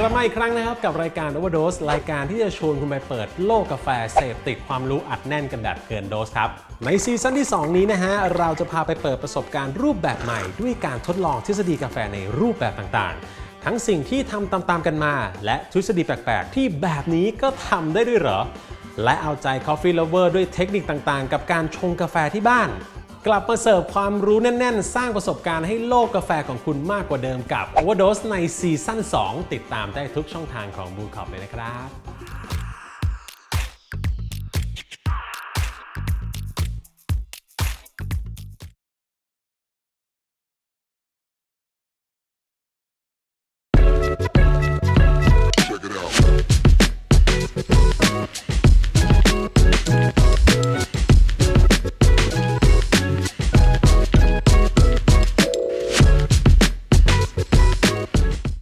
กลับมาอีกครั้งนะครับกับรายการ Overdose รายการที่จะชวนคุณไปเปิดโลกกาแฟเสพติดความรู้อัดแน่นกันแบบเกินโดสครับ ในซีซั่นที่ 2 นี้นะฮะเราจะพาไปเปิดประสบการณ์รูปแบบใหม่ ด้วยการทดลองทฤษฎีกาแฟในรูปแบบต่างๆ ทั้งสิ่งที่ทำตามๆกันมา และทฤษฎีแปลกๆ ที่แบบนี้ก็ทำได้ด้วยเหรอ และเอาใจ Coffee Lover ด้วยเทคนิคต่างๆ กับการชงกาแฟที่บ้าน กลับมาเสิร์ฟความรู้แน่น ๆ สร้างประสบการณ์ให้โลกกาแฟของคุณมากกว่าเดิมกับ Overdose ในซีซั่น2 ติดตามได้ทุกช่องทางของ b ูคอ o p เลยนะครับ